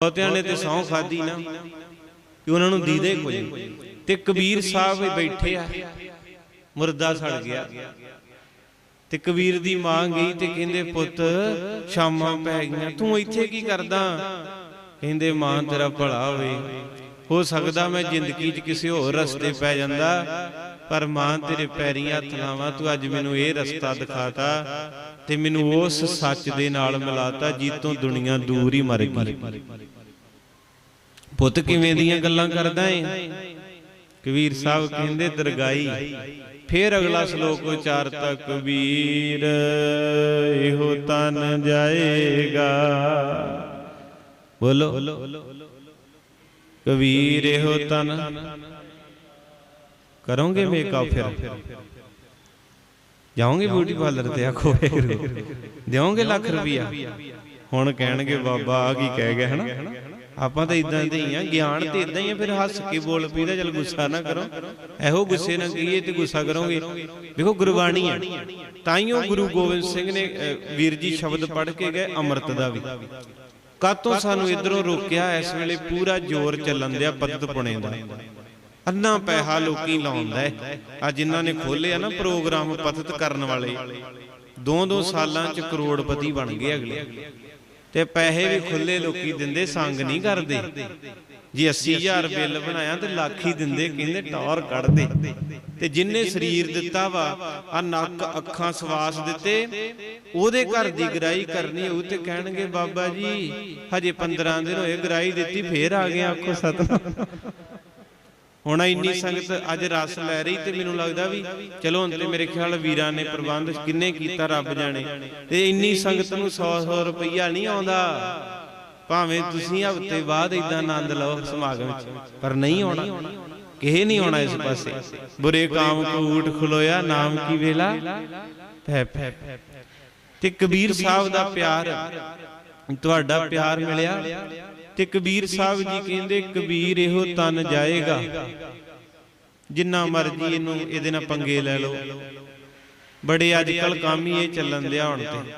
ਬਹੁਤਿਆਂ ਨੇ ਤੇ ਸਹੁੰ ਖਾਦੀ ਨਾ, ਕਿ ਉਹਨਾਂ ਨੂੰ ਦੀਦੇ ਕੁਝ ਤੇ ਕਬੀਰ ਸਾਹਿਬ ਵੀ ਬੈਠੇ ਆ, ਮੁਰਦਾ ਸੜ ਗਿਆ। ਤੇ ਕਬੀਰ ਦੀ ਮਾਂ ਗਈ ਤੇ ਕਹਿੰਦੇ, ਪੁੱਤ, ਸ਼ਾਮਾਂ ਪੈ ਗਈਆਂ, ਤੂੰ ਇੱਥੇ ਕੀ ਕਰਦਾ? ਕਹਿੰਦੇ, ਮਾਂ, ਤੇਰਾ ਭਲਾ ਹੋਵੇ। ਹੋ ਸਕਦਾ ਮੈਂ ਜ਼ਿੰਦਗੀ 'ਚ ਕਿਸੇ ਹੋਰ ਰਸਤੇ ਪੈ ਜਾਂਦਾ। ਪਰ ਮਾਂ, ਤੇਰੇ ਪੈਰੀਂ ਹੱਥ ਲਾਵਾਂ, ਤੂੰ ਅੱਜ ਮੈਨੂੰ ਇਹ ਰਸਤਾ ਦਿਖਾਤਾ ਤੇ ਮੈਨੂੰ ਉਸ ਸੱਚ ਦੇ ਨਾਲ ਮਿਲਾਤਾ ਜੀਤੋਂ ਦੁਨੀਆ ਦੂਰ ਹੀ ਮਰ ਗਈ। ਪੁੱਤ ਕਿਵੇਂ ਦੀਆਂ ਗੱਲਾਂ ਕਰਦਾ ਏ? ਕਬੀਰ ਸਾਹਿਬ ਕਹਿੰਦੇ ਦਰਗਾਈ ਫੇਰ ਅਗਲਾ ਸ਼ਲੋਕ ਉਚਾਰਤਾ ਕਬੀਰ, ਇਹੋ ਤਨ ਜਾਏਗਾ। ਬੋਲੋ। ਕਬੀਰ, ਇਹੋ ਤਨ ਕਰੋਗੇ ਮੇਕਅਪ ਫਿਰ? ਜਾਓਗੇ ਬਿਊਟੀ ਪਾਰਲਰ ਤੇ ਆਖੋ ਵਾਹਿਗੁਰੂ ਦਿਓਗੇ ਲੱਖ ਰੁਪਈਆ। ਹੁਣ ਕਹਿਣਗੇ ਬਾਬਾ ਆ ਕੀ ਕਹਿ ਗਿਆ ਹਨਾ? ਆਪਾਂ ਤਾਂ ਇਦਾਂ ਦੇ ਹੀ ਆ ਗਿਆਨ ਤੇ ਇਦਾਂ ਹੀ ਆ ਫਿਰ ਹੱਸ ਕੇ ਬੋਲ ਪਈਦਾ ਚਲ ਗੁੱਸਾ ਨਾ ਕਰੋ। ਇਹੋ ਗੁੱਸੇ ਨਾ ਕਹੀਏ ਤੇ ਗੁੱਸਾ ਕਰੋਗੇ? ਦੇਖੋ ਗੁਰਬਾਣੀ ਆ। ਤਾਈਓ ਗੁਰੂ ਗੋਬਿੰਦ ਸਿੰਘ ਨੇ ਵੀਰ ਜੀ ਸ਼ਬਦ ਪੜ੍ਹ ਕੇ ਗਏ ਅੰਮ੍ਰਿਤ ਦਾ ਵੀ। ਕਾਤੋਂ ਸਾਨੂੰ ਇਧਰੋਂ ਰੋਕਿਆ ਇਸ ਵੇਲੇ ਪੂਰਾ ਜ਼ੋਰ ਚੱਲਣ ਦਿਆ ਪੱਤ ਪੁਣੇ ਦਾ। ਅੰਨਾ ਪੈਸਾ ਲੋਕੀ ਲਾਉਂਦਾ ਆ ਜਿਨ੍ਹਾਂ ਨੇ ਖੋਲਿਆ ਨਾ ਪ੍ਰੋਗਰਾਮ ਪਤਤ ਕਰਨ ਵਾਲੇ, ਦੋ ਦੋ ਸਾਲਾਂ ਚ ਕਰੋੜਪਤੀ ਬਣ ਗਏ ਅਗਲੇ। ਤੇ ਪੈਸੇ ਵੀ ਖੁੱਲੇ ਲੋਕੀ ਦਿੰਦੇ, ਸੰਗ ਨਹੀਂ ਕਰਦੇ। ਜੇ 80000 ਬਿੱਲ ਬਣਾਇਆ ਤੇ ਲੱਖ ਹੀ ਦਿੰਦੇ, ਕਹਿੰਦੇ ਟੌਰ ਕੱਢਦੇ ਤੇ ਜਿਨਨੇ ਸਰੀਰ ਦਿੱਤਾ ਵਾ ਆ ਨੱਕ ਅੱਖਾਂ ਸਵਾਸ ਦਿੱਤੇ, ਉਹਦੇ ਘਰ ਦੀ ਗਰਾਈ ਕਰਨੀ ਉਹ ਤੇ ਕਹਿਣਗੇ, ਬਾਬਾ ਜੀ, ਹਜੇ 15 ਦਿਨ ਹੋਏ, ਗਰਾਈ ਦਿੱਤੀ, ਫੇਰ ਆ ਗਏ, ਆਖੋ ਸਤਨਾਮ। ਹੁਣ ਇੰਨੀ ਸੰਗਤ ਅੱਜ ਰਸ ਲੈ ਰਹੀ ਤੇ ਮੈਨੂੰ ਲੱਗਦਾ ਵੀ ਚਲੋ ਹੁਣ ਤੇ ਮੇਰੇ ਖਿਆਲ ਵੀਰਾਂ ਨੇ ਪ੍ਰਬੰਧ ਕਿੰਨੇ ਕੀਤਾ ਰੱਬ ਜਾਣੇ। ਤੇ ਇੰਨੀ ਸੰਗਤ ਨੂੰ 100 100 ਰੁਪਈਆ ਨਹੀਂ ਆਉਂਦਾ। ਭਾਵੇਂ ਤੁਸੀਂ ਹਫ਼ਤੇ ਬਾਅਦ ਇਦਾਂ ਆਨੰਦ ਲਓ ਸਮਾਗਮ ਵਿੱਚ ਪਰ ਨਹੀਂ ਆਉਣਾ। ਕਿਹੇ ਨਹੀਂ ਆਉਣਾ ਇਸ ਪਾਸੇ। ਬੁਰੇ ਕਾਮ ਕੋ ਊਟ ਖਲੋਇਆ, ਨਾਮ ਕੀ ਵੇਲਾ? ਪੈ ਪੈ ਤੇ ਕਬੀਰ ਸਾਹਿਬ ਦਾ ਪਿਆਰ, ਤੁਹਾਡਾ ਪਿਆਰ ਮਿਲਿਆ। ਤੇ ਕਬੀਰ ਸਾਹਿਬ ਜੀ ਕਹਿੰਦੇ, ਕਬੀਰ ਇਹੋ ਤਨ ਜਾਏਗਾ। ਜਿੰਨਾ ਮਰਜ਼ੀ ਇਹਨੂੰ ਇਹਦੇ ਨਾਲ ਪੰਗੇ ਲੈ ਲਓ। ਬੜੇ ਅੱਜ ਕੱਲ ਕੰਮ ਹੀ ਇਹ ਚੱਲਣ ਦਿਆ ਹੁਣ ਤੇ।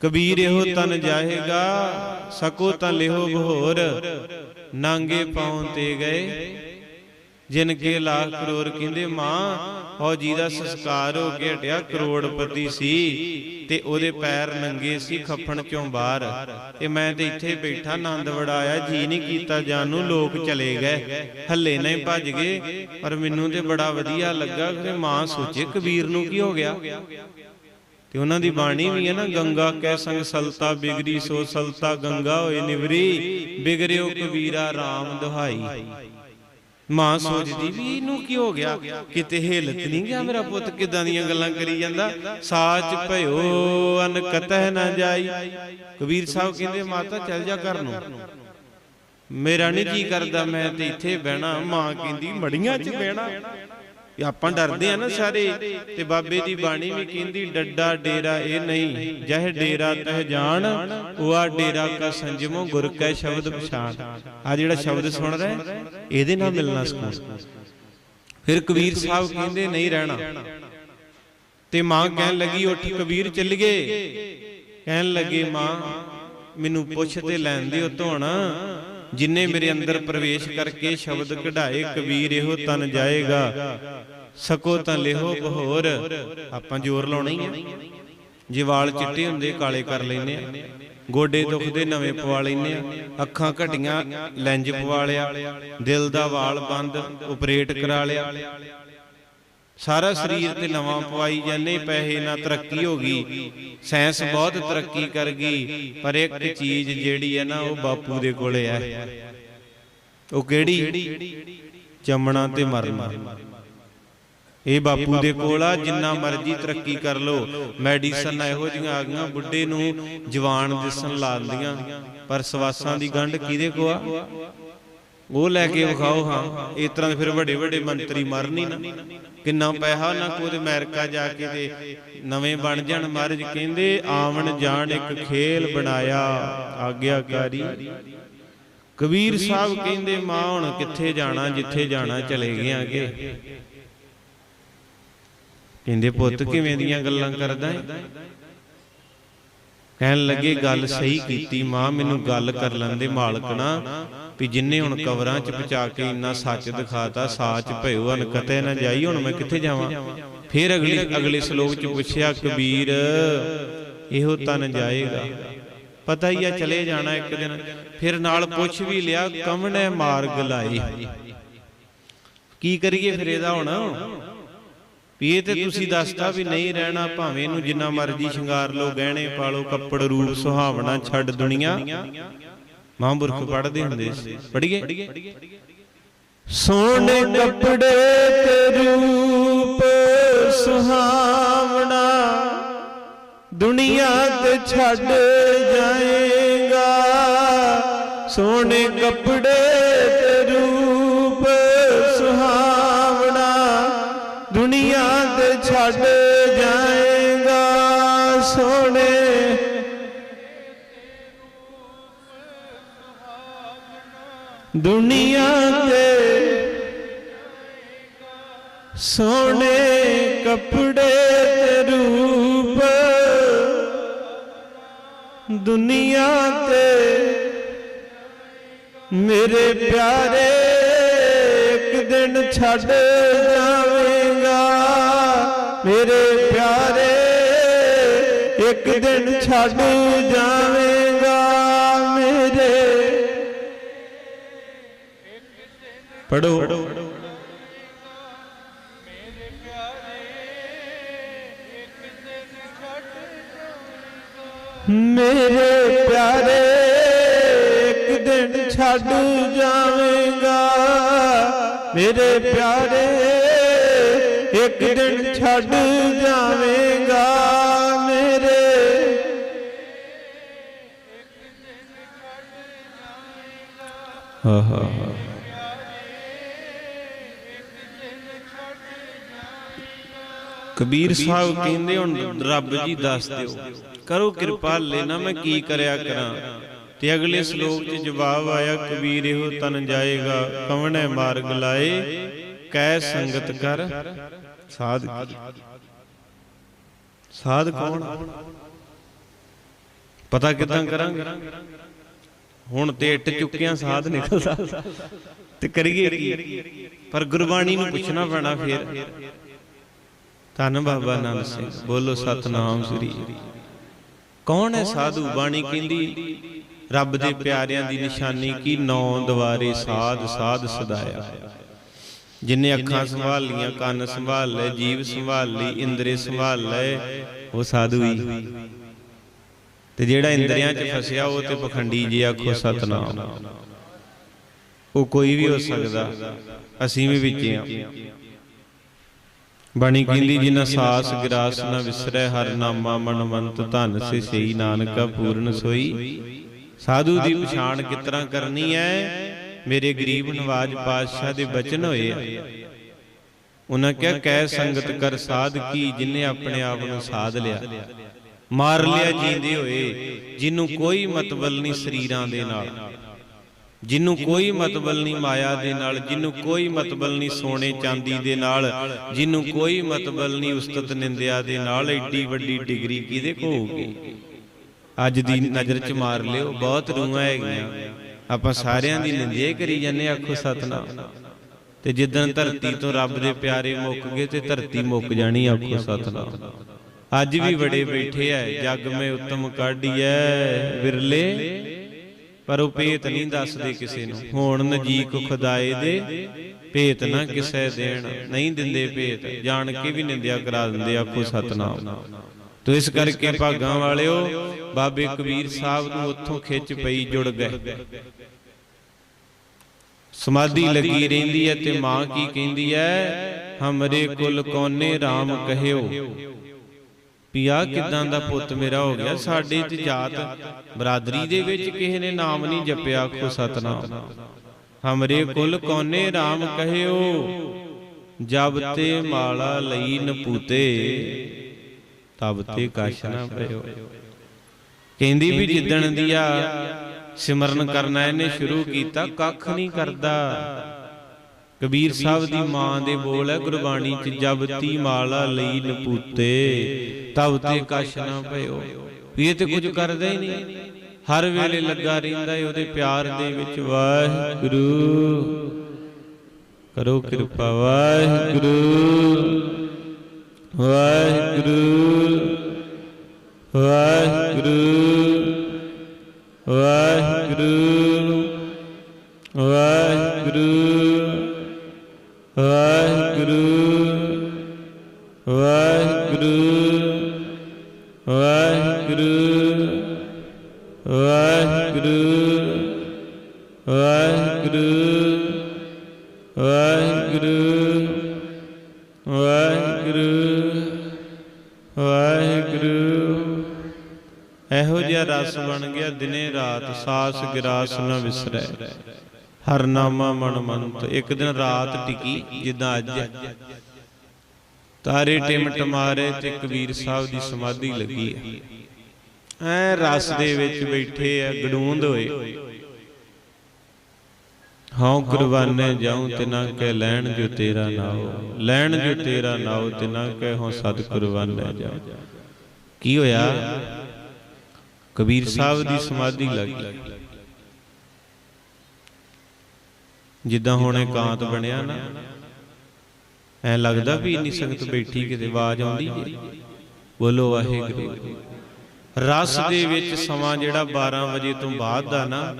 ਕਬੀਰ ਇਹੋ ਤਨ ਜਾਏਗਾ, ਸਕੋ ਤਾਂ ਲਿਹੋ ਬਹੋਰ, ਨਾਂਗੇ ਪਾਉਂ ਤੇ ਗਏ। ਜਿਨ ਕੇ ਲੱਖ ਕਰੋੜ ਕਹਿੰਦੇ, ਮਾਂ, ਉਹ ਜੀ ਦਾ ਸੰਸਕਾਰ ਹੋ ਕੇ ਹਟਿਆ ਕਰੋੜਪਤੀ ਸੀ ਤੇ ਉਹਦੇ ਪੈਰ ਨੰਗੇ ਸੀ, ਖੱਫਣ ਚੋਂ ਬਾਹਰ? ਤੇ ਮੈਂ ਤੇ ਇੱਥੇ ਬੈਠਾ, ਆਨੰਦ ਵੜਾਇਆ, ਜੀ ਨਹੀਂ ਕੀਤਾ ਜਾਨ ਨੂੰ, ਲੋਕ ਚਲੇ ਗਏ। ਹੱਲੇ ਨਹੀਂ ਭੱਜ ਗਏ, ਪਰ ਮੈਨੂੰ ਤੇ ਬੜਾ ਵਧੀਆ ਲੱਗਾ ਕਿ ਮਾਂ ਸੋਚੇ, ਕਬੀਰ ਨੂੰ ਕੀ ਹੋ ਗਿਆ? ਤੇ ਉਹਨਾਂ ਦੀ ਬਾਣੀ ਵੀ ਹੈ ਨਾ, ਗੰਗਾ ਕੈ ਸੰਗ ਸਲਤਾ ਬਿਗਰੀ, ਸੋ ਸਲਤਾ ਗੰਗਾ ਹੋਏ ਨਿਵਰੀ, ਬਿਗਰਿਓ ਕਬੀਰਾ RAM ਦੁਹਾਈ। ਮਾਂ ਸੋਚਦੀ ਵੀ ਇਹਨੂੰ ਕੀ ਹੋ ਗਿਆ? ਕਿਤੇ ਹਿਲਤ ਨਹੀਂ ਗਿਆ ਮੇਰਾ ਪੁੱਤ? ਕਿਦਾਂ ਦੀਆਂ ਗੱਲਾਂ ਕਰੀ ਜਾਂਦਾ? ਸਾਚ ਭਇਓ ਅਨ ਕਤਹਿ ਨਾ ਜਾਈ। ਕਬੀਰ ਸਾਹਿਬ ਕਹਿੰਦੇ ਮਾਤਾ ਚੱਲ ਜਾ ਘਰ ਨੂੰ। ਮੇਰਾ ਨਹੀਂ ਜੀ ਕਰਦਾ ਮੈਂ ਤੇ ਇੱਥੇ ਬਹਿਣਾ ਮਾਂ ਕਹਿੰਦੀ ਮੜੀਆਂ 'ਚ ਬਹਿਣਾ। ਇਹ ਆਪਾਂ ਡਰਦੇ ਆ ਨਾ ਸਾਰੇ। ਤੇ ਬਾਬੇ ਦੀ ਬਾਣੀ ਵੀ ਕਹਿੰਦੀ, ਡੱਡਾ, ਡੇਰਾ, ਇਹ ਨਹੀਂ। ਜਹ ਡੇਰਾ ਤਹ ਜਾਣ ਉਹ ਡੇਰਾ ਕਾ ਸੰਜਮੋ ਗੁਰ ਕੈ ਸ਼ਬਦ ਪਛਾਣ। ਆ ਜਿਹੜਾ ਸ਼ਬਦ ਸੁਣ ਰਿਹਾ ਇਹਦੇ ਨਾਲ ਮਿਲਣਾ ਸਕੂਨ ਫਿਰ ਕਬੀਰ ਸਾਹਿਬ ਕਹਿੰਦੇ, ਨਹੀਂ ਰਹਿਣਾ। ਤੇ ਮਾਂ ਕਹਿਣ ਲੱਗੀ, ਉੱਠ ਕਬੀਰ, ਚੱਲ ਗਏ। ਕਹਿਣ ਲੱਗੇ, ਮਾਂ, ਮੈਨੂੰ ਪੁੱਛ ਤੇ ਲੈਣ ਦਿਓ ਧੋਣਾ। ਜਿਨੇ ਮੇਰੇ ਅੰਦਰ ਪ੍ਰਵੇਸ਼ ਕਰਕੇ ਸ਼ਬਦ ਕਢਾਏ, ਕਬੀਰ ਇਹੋ ਤਨ ਜਾਏਗਾ। ਸਕੋ ਤਾਂ ਲਿਹੋ ਬਹੋਰ, ਆਪਾਂ ਜ਼ੋਰ ਲਾਉਣਾ ਹੀ ਆ। ਜੇ ਵਾਲ ਚਿੱਟੇ ਹੁੰਦੇ, ਕਾਲੇ ਕਰ ਲੈਨੇ ਆ। ਗੋਡੇ ਦੁਖਦੇ, ਨਵੇਂ ਪਵਾ ਲੈਨੇ ਆ। ਅੱਖਾਂ ਘਟੀਆਂ ਲੈਂਜ ਪਵਾ ਲਿਆ। ਦਿਲ ਦਾ ਵਾਲ ਬੰਦ ਆਪਰੇਟ ਕਰਾ ਲਿਆ। ਸਾਰਾ ਸਰੀਰ ਤੇ ਨਵਾਂ ਪਵਾਈ ਜਾਂਦੇ ਪੈਸੇ ਨਾਲ ਤਰੱਕੀ ਹੋ ਗਈ। ਸਾਇੰਸ ਬਹੁਤ ਤਰੱਕੀ ਕਰ ਗਈ। ਪਰ ਇੱਕ ਚੀਜ਼ ਜਿਹੜੀ ਹੈ ਨਾ ਉਹ ਬਾਪੂ ਦੇ ਕੋਲੇ ਹੈ। ਉਹ ਕਿਹੜੀ? ਚਮਣਾ ਤੇ ਮਰਨਾ। ਇਹ ਬਾਪੂ ਦੇ ਕੋਲ ਆ ਜਿੰਨਾ ਮਰਜ਼ੀ ਤਰੱਕੀ ਕਰ ਲੋ ਮੈਡੀਸਨ ਇਹੋ ਜਿਹੀਆਂ ਆ ਗਈਆਂ ਬੁੱਢੇ ਨੂੰ ਜਵਾਨ ਦਿਸਣ ਲਾ ਦਿੰਦੀਆਂ। ਪਰ ਸਵਾਸਾਂ ਦੀ ਗੰਢ ਕਿਹਦੇ ਕੋ ਆ? ਉਹ ਲੈ ਕੇ ਵਿਖਾਓ ਹਾਂ। ਇਸ ਤਰ੍ਹਾਂ ਫਿਰ ਵੱਡੇ ਵੱਡੇ ਮੰਤਰੀ ਮਰਨੀ ਨਾ। ਕਿੰਨਾ ਪੈਸਾ ਨਾ ਕੋ ਅਮਰੀਕਾ ਜਾ ਕੇ ਤੇ ਨਵੇਂ ਬਣ ਜਾਣ ਮਹਾਰਾਜ ਕਹਿੰਦੇ, ਆਵਣ ਜਾਣ ਇੱਕ ਖੇਲ ਬਣਾਇਆ, ਆਗਿਆਕਾਰੀ। ਕਬੀਰ ਸਾਹਿਬ ਕਹਿੰਦੇ, ਮਾਂ ਹੁਣ ਕਿੱਥੇ ਜਾਣਾ, ਜਿੱਥੇ ਜਾਣਾ, ਚਲੇ ਗਏ ਆਗੇ। ਕਹਿੰਦੇ, ਪੁੱਤ ਕਿਵੇਂ ਦੀਆਂ ਗੱਲਾਂ ਕਰਦਾ ਹੈ ਕਹਿਣ ਲੱਗੇ ਗੱਲ ਸਹੀ ਕੀਤੀ ਮਾਂ ਮੈਨੂੰ ਗੱਲ ਕਰ ਲੈਂਦੇ ਮਾਲਕਣਾ ਵੀ ਜਿੰਨੇ ਹੁਣ ਕਵਰਾਂ 'ਚ ਪਚਾ ਕੇ ਇੰਨਾ ਸੱਚ ਦਿਖਾਤਾ ਸਾਚ ਭਇਓ ਅਨ ਕਤੇ ਨਾ ਜਾਈ ਹੁਣ ਮੈਂ ਕਿੱਥੇ ਜਾਵਾਂ? ਫਿਰ ਅਗਲੀ ਅਗਲੇ ਸ਼ਲੋਕ 'ਚ ਪੁੱਛਿਆ ਕਬੀਰ ਇਹੋ ਤਨ ਜਾਏਗਾ? ਪਤਾ ਹੀ ਆ ਚਲੇ ਜਾਣਾ ਇੱਕ ਦਿਨ। ਫਿਰ ਨਾਲ ਪੁੱਛ ਵੀ ਲਿਆ ਕਮਣੇ ਮਾਰਗ ਲਾਏ। ਕੀ ਕਰੀਏ ਫਿਰ ਇਹਦਾ ਹੁਣ? ਵੀ ਇਹ ਤੇ ਤੁਸੀਂ ਦੱਸਤਾ ਵੀ ਨਹੀਂ ਰਹਿਣਾ, ਭਾਵੇਂ ਇਹਨੂੰ ਜਿੰਨਾ ਮਰਜ਼ੀ ਸ਼ਿੰਗਾਰ ਲਓ, ਗਹਿਣੇ ਪਾ ਲਓ ਕੱਪੜ ਰੂਪ ਸੁਹਾਵਣਾ ਛੱਡ ਦੁਨੀਆ। ਮਹਾਂਪੁਰਖ ਪੜ੍ਹਦੇ ਹੁੰਦੇ ਸੀ। ਪੜ੍ਹੀਏ? ਸੋਹਣੇ ਕੱਪੜੇ ਤੇ ਰੂਪ, ਸੁਹਾਵਣਾ। ਦੁਨੀਆ ਤੇ ਛੱਡ ਜਾਏਗਾ। ਸੋਹਣੇ ਕੱਪੜੇ ਤੇ ਰੂਪ ਦੁਨੀਆ ਤੇ ਛੱਡ ਜਾਏਗਾ, ਸੋਹਣੇ। ਦੁਨੀਆ ਤੇ ਸੋਹਣੇ ਕੱਪੜੇ ਤੇ ਰੂਪ, ਦੁਨੀਆ ਤੇ ਮੇਰੇ ਪਿਆਰੇ ਇੱਕ ਦਿਨ ਛੱਡ ਜਾਵੇ। ਮੇਰੇ ਪਿਆਰੇ ਇੱਕ ਦਿਨ ਛੱਡ ਜਾਵੇਂਗਾ ਮੇਰੇ ਪੜੋ ਮੇਰੇ ਪਿਆਰੇ ਇੱਕ ਦਿਨ ਛੱਡ ਜਾਵੇਂਗਾ ਮੇਰੇ ਪਿਆਰੇ ਹਾ ਹਾ ਹਾ ਕਬੀਰ ਸਾਹਿਬ ਕਹਿੰਦੇ ਹੁਣ ਰੱਬ ਜੀ ਦੱਸ ਦਿਓ। ਕਰੋ ਕਿਰਪਾ ਲੈਣਾ ਮੈਂ ਕੀ ਕਰਿਆ ਕਰਾਂ। ਤੇ ਅਗਲੇ ਸ਼ਲੋਕ 'ਚ ਜਵਾਬ ਆਇਆ ਕਬੀਰ ਇਹੋ ਤਨ ਜਾਏਗਾ ਕਵਣੇ ਮਾਰਗ ਲਾਏ ਕੈ ਸੰਗਤ ਕਰ ਸਾਧ ਸਾਧ ਕੌਣ? ਪਤਾ ਕਿਦਾਂ ਕਰਾਂਗੇ? ਹੁਣ ਤੇ ਇੱਟ ਚੁੱਕਿਆ ਸਾਧ ਨਿਕਲਦਾ ਤੇ ਕਰੀਏ ਕੀ? ਪਰ ਗੁਰਬਾਣੀ ਨੂੰ ਪੁੱਛਣਾ ਪੈਣਾ ਫੇਰ। ਧੰਨ ਬਾਬਾ ਨਾਨਕ ਸਿੰਘ, ਬੋਲੋ ਸਤਨਾਮ ਸ੍ਰੀ। ਕੌਣ ਹੈ ਸਾਧੂ ਬਾਣੀ ਕਹਿੰਦੀ, ਰੱਬ ਦੇ ਪਿਆਰਿਆਂ ਦੀ ਨਿਸ਼ਾਨੀ ਕੀ ਨੌ ਦਵਾਰੇ ਸਾਧ ਸਾਧ ਸਦਾਇਆ। ਜਿਨੇ ਅੱਖਾਂ ਸੰਭਾਲ ਲੀਆਂ, ਕੰਨ ਸੰਭਾਲ ਲਏ, ਜੀਵ ਸੰਭਾਲ ਲਈ, ਇੰਦਰੀ ਸੰਭਾਲ ਲਏ, ਉਹ ਸਾਧੂ ਹੀ। ਤੇ ਜਿਹੜਾ ਇੰਦਰੀਆਂ 'ਚ ਫਸਿਆ ਉਹ ਤੇ ਪਖੰਡੀ ਜੀ ਆਖੋ ਸਤਨਾਮ। ਉਹ ਕੋਈ ਵੀ ਹੋ ਸਕਦਾ। ਅਸੀਂ ਵੀ ਵਿੱਚ ਆ ਬਾਣੀ ਕਹਿੰਦੀ ਜਿਨਾ ਸਾਸ ਗਰਾਸ ਨਾ ਵਿਸਰੈ ਹਰ ਨਾਮਾ ਮਨਵੰਤ ਧਨ ਸੇ ਸਈ ਨਾਨਕਾ ਪੂਰਨ ਸੋਈ। ਸਾਧੂ ਦੀ ਪਛਾਣ ਕਿਤਰਾ ਕਰਨੀ ਹੈ? ਮੇਰੇ ਗਰੀਬ ਨਵਾਜ ਪਾਤਸ਼ਾਹ ਦੇ ਬਚਨ ਹੋਏ ਆ। ਉਹਨਾਂ ਕਿਹਾ ਕਹਿ ਸੰਗਤ ਕਰ ਸਾਧ ਕੀ ਜਿਨੇ ਆਪਣੇ ਆਪ ਨੂੰ ਸਾਧ ਲਿਆ। ਮਾਰ ਲਿਆ ਜੀਂਦੇ ਹੋਏ ਜਿਹਨੂੰ ਕੋਈ ਮਤਬਲ ਨਹੀਂ ਸਰੀਰਾਂ ਦੇ ਨਾਲ ਜਿਹਨੂੰ ਕੋਈ ਮਤਬਲ ਨਹੀਂ ਮਾਇਆ ਦੇ ਨਾਲ ਜਿਹਨੂੰ ਕੋਈ ਮਤਬਲ ਨਹੀਂ ਸੋਨੇ ਚਾਂਦੀ ਦੇ ਨਾਲ ਜਿਹਨੂੰ ਕੋਈ ਮਤਬਲ ਨਹੀਂ ਉਸਤਤ ਨਿੰਦਿਆ ਦੇ ਨਾਲ ਐਡੀ ਵੱਡੀ ਡਿਗਰੀ ਕਿਹਦੇ ਕੋ ਹੋਊਗੀ ਅੱਜ ਦੀ ਨਜ਼ਰ ਚ ਮਾਰ ਲਿਓ ਬਹੁਤ ਰੂਹਾਂ ਹੈਗੀਆਂ। ਆਪਾਂ ਸਾਰਿਆਂ ਦੀ ਨਿੰਦਿਆ ਹੀ ਕਰੀ ਜਾਂਦੇ ਆਖੋ ਸਤਨਾਮ। ਤੇ ਜਿੱਦਣ ਧਰਤੀ ਤੋਂ ਰੱਬ ਦੇ ਪਿਆਰੇ ਮੁੱਕ ਗਏ ਤੇ ਧਰਤੀ ਮੁੱਕ ਜਾਣੀ ਆਖੋ ਸਤਨਾਮ। ਅੱਜ ਵੀ ਬੜੇ ਬੈਠੇ ਐ ਜਗ ਮੇ ਉਤਮ ਕਾਢੀਐ ਵਿਰਲੇ। ਪਰ ਉਹ ਭੇਤ ਨਹੀਂ ਦੱਸਦੇ ਕਿਸੇ ਨੂੰ। ਹੋਣ ਨਜੀਕ ਖੁਦਾਏ ਦੇ ਭੇਤ ਨਾ ਕਿਸੇ ਦੇਣ। ਨਹੀਂ ਦਿੰਦੇ ਭੇਤ ਜਾਣ ਕੇ ਵੀ ਨਿੰਦਿਆ ਕਰਾ ਦਿੰਦੇ ਆਖੋ ਸਤਨਾਮ। ਤੋ ਇਸ ਕਰਕੇ ਭਾਗਾਂ ਵਾਲਿਓ ਬਾਬੇ ਕਬੀਰ ਸਾਹਿਬ ਨੂੰ ਉੱਥੋਂ ਖਿੱਚ ਪਈ ਜੁੜ ਗਏ। ਸਮਾਧੀ ਲੱਗੀ ਰਹਿੰਦੀ ਹੈ ਤੇ ਮਾਂ ਕੀ ਕਹਿੰਦੀ ਹੈ ਹਮਰੇ ਕੁਲ ਕੋਨੇ RAM ਕਹਿਓ? ਪਿਆ, ਕਿਦਾਂ ਦਾ ਪੁੱਤ ਮੇਰਾ ਹੋ ਗਿਆ? ਸਾਡੇ ਚ ਜਾਤ ਬਰਾਦਰੀ ਦੇ ਵਿੱਚ ਕਿਸੇ ਨੇ ਨਾਮ ਨਹੀਂ ਜਪਿਆ ਆਖੋ ਸਤਨਾਮ। ਹਮਰੇ ਕੁਲ ਕੋਨੇ RAM ਕਹਿਓ, ਜਬ ਤੇ ਮਾਲਾ ਲਈ ਨਪੂਤੇ, ਤਬ ਤੇ ਕਛ ਨਾ ਪਇਓ ਕਹਿੰਦੀ ਵੀ ਜਿੱਦਣ ਦੀਆ ਸਿਮਰਨ ਕਰਨਾ ਇਹਨੇ ਸ਼ੁਰੂ ਕੀਤਾ, ਕੱਖ ਨਹੀਂ ਕਰਦਾ। ਕਬੀਰ ਸਾਹਿਬ ਦੀ ਮਾਂ ਦੇ ਬੋਲ ਹੈ ਗੁਰਬਾਣੀ ਚ ਜਬ ਤੀ ਮਾਲਾ ਲਈ ਨਪੂਤੇ ਤਬ ਤੇ ਕਛ ਨਾ ਪਇਓ ਵੀ ਇਹ ਤੇ ਕੁਝ ਕਰਦਾ ਹੀ ਨਹੀਂ। ਹਰ ਵੇਲੇ ਲੱਗਾ ਰਹਿੰਦਾ ਏ ਉਹਦੇ ਪਿਆਰ ਦੇ ਵਿੱਚ ਵਾਹਿਗੁਰੂ। ਕਰੋ ਕਿਰਪਾ ਵਾਹਿਗੁਰੂ। ਵਾਹਿਗੁਰੂ। ਵਾਹਿਗੁਰੂ। ਵਾਹਿਗੁਰੂ। ਵਾਹਿਗੁਰੂ। ਵਾਹਿਗੁਰੂ ਵਾਹਿਗੁਰੂ ਵਾਹਿਗੁਰੂ ਵਾਹਿਗੁਰੂ ਵਾਹਿਗੁਰੂ ਵਾਹਿਗੁਰੂ ਵਾਹਿਗੁਰੂ ਵਾਹਿਗੁਰੂ। ਇਹੋ ਜਿਹਾ ਰਸ ਬਣ ਗਿਆ, ਦਿਨੇ ਰਾਤ ਸਾਸ ਗਿਰਾਸ ਨਾ ਵਿਸਰੈ। ਹਰਨਾਮਾ ਮਨ ਮੰਤ। ਇੱਕ ਦਿਨ ਰਾਤ ਟਿਕੀ, ਜਿੱਦਾਂ ਅੱਜ ਤਾਰੇ ਟਿਮਟ ਤੇ ਕਬੀਰ ਸਾਹਿਬ ਦੀ ਸਮਾਧੀ ਲੱਗੀ ਹੈ। ਐ ਰਸ ਦੇ ਵਿੱਚ ਬੈਠੇ ਆ, ਗਡੂੰਦ ਹੋਏ। ਹਉ ਕੁਰਬਾਨੇ ਜਾਉ, ਤੇ ਨਾ ਕਹਿ ਲੈਣ ਜੋ ਤੇਰਾ ਨਾਉ। ਲੈਣ ਜੋ ਤੇਰਾ ਨਾਉ, ਤੇ ਨਾ ਕਹਿ ਹਉ ਸਤ ਕੁਰਬਾਨੇ ਜਾਉ। ਕੀ ਹੋਇਆ? ਕਬੀਰ ਸਾਹਿਬ ਦੀ ਸਮਾਧੀ ਲੱਗੀ। ਜਿੱਦਾਂ ਹੁਣ ਇਕਾਂਤ ਬਣਿਆ ਨਾ ਐ ਲੱਗਦਾ ਵੀ ਇੰਨੀ ਸੰਗਤ ਬੈਠੀ ਕਿਤੇ ਆਵਾਜ਼ ਆਉਂਦੀ ਜੇ। ਬੋਲੋ ਵਾਹਿਗੁਰੂ। ਰਸ ਦੇ ਵਿੱਚ ਸਮਾਂ ਜਿਹੜਾ 12 ਵਜੇ ਤੋਂ ਬਾਅਦ ਦਾ ਨਾ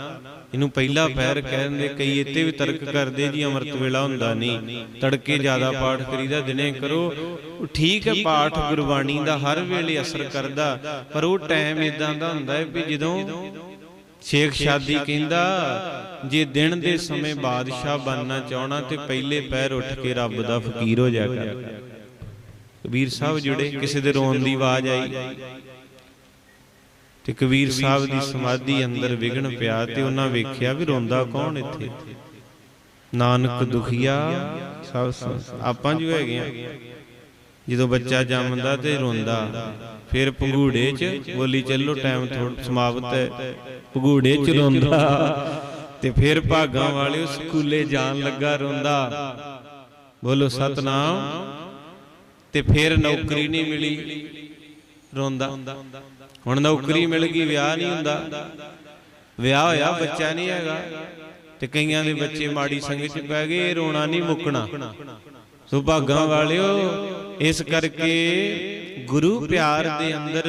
ਇਹਨੂੰ ਪਹਿਲਾ ਪੈਰ ਕਹਿੰਦੇ ਕਈ ਇੱਥੇ ਵੀ ਤਰਕ ਕਰਦੇ ਜੀ ਅੰਮ੍ਰਿਤ ਵੇਲਾ ਹੁੰਦਾ ਨਹੀਂ। ਤੜਕੇ ਜ਼ਿਆਦਾ ਪਾਠ ਕਰੀਦਾ ਦਿਨੇ ਕਰੋ। ਉਹ ਠੀਕ ਹੈ ਪਾਠ ਗੁਰਬਾਣੀ ਦਾ ਹਰ ਵੇਲੇ ਅਸਰ ਕਰਦਾ ਪਰ ਉਹ ਟਾਈਮ ਇਦਾਂ ਦਾ ਹੁੰਦਾ ਹੈ ਵੀ ਜਦੋਂ ਸ਼ੇਖ ਸ਼ਾਦੀ ਕਹਿੰਦਾ ਜੇ ਦਿਨ ਦੇ ਸਮੇਂ ਬਾਦਸ਼ਾਹ ਬਣਨਾ ਚਾਹਣਾ ਤੇ ਪਹਿਲੇ ਪੈਰ ਉੱਠ ਕੇ ਰੱਬ ਦਾ ਫਕੀਰ ਹੋ ਜਾ ਕਰ ਕਬੀਰ ਸਾਹਿਬ ਜੁੜੇ ਕਿਸੇ ਦੇ ਰੋਣ ਦੀ ਆਵਾਜ਼ ਆਈ। ਤੇ ਕਬੀਰ ਸਾਹਿਬ ਦੀ ਸਮਾਧੀ ਅੰਦਰ ਵਿਗਣ ਪਿਆ ਤੇ ਉਹਨਾਂ ਵੇਖਿਆ ਵੀ ਰੋਂਦਾ ਕੌਣ ਇੱਥੇ? ਨਾਨਕ ਦੁਖੀਆ ਸਭ ਆਪਾਂ ਜੋ ਹੈਗੇ ਆ। ਜਦੋਂ ਬੱਚਾ ਜੰਮਦਾ ਤੇ ਰੋਂਦਾ। ਫਿਰ ਪੰਗੂੜੇ 'ਚ ਬੋਲੀ ਚੱਲੋ ਟਾਈਮ ਥੋੜਾ ਸਮਾਪਤ ਹੈ। ਪੰਗੂੜੇ 'ਚ ਰੋਂਦਾ ਤੇ ਫਿਰ ਭਾਗਾਂ ਵਾਲਿਓ ਸਕੂਲੇ ਜਾਣ ਲੱਗਾ ਰੋਂਦਾ। ਬੋਲੋ ਸਤਨਾਮ। ਤੇ ਫਿਰ ਨੌਕਰੀ ਨਹੀਂ ਮਿਲੀ। ਰੋਂਦਾ। ਹੁਣ ਨੌਕਰੀ ਮਿਲ ਗਈ ਵਿਆਹ ਨਹੀਂ ਹੁੰਦਾ। ਵਿਆਹ ਹੋਇਆ ਬੱਚਾ ਨਹੀਂ ਹੈਗਾ। ਤੇ ਕਈਆਂ ਦੇ ਬੱਚੇ ਮਾੜੀ ਸੰਗਤ 'ਚ ਪੈ ਗਏ ਰੋਣਾ ਨਹੀਂ ਮੁੱਕਣਾ। ਸੋ ਭਾਗਾਂ ਵਾਲਿਓ ਇਸ ਕਰਕੇ ਗੁਰੂ ਪਿਆਰ ਦੇ ਅੰਦਰ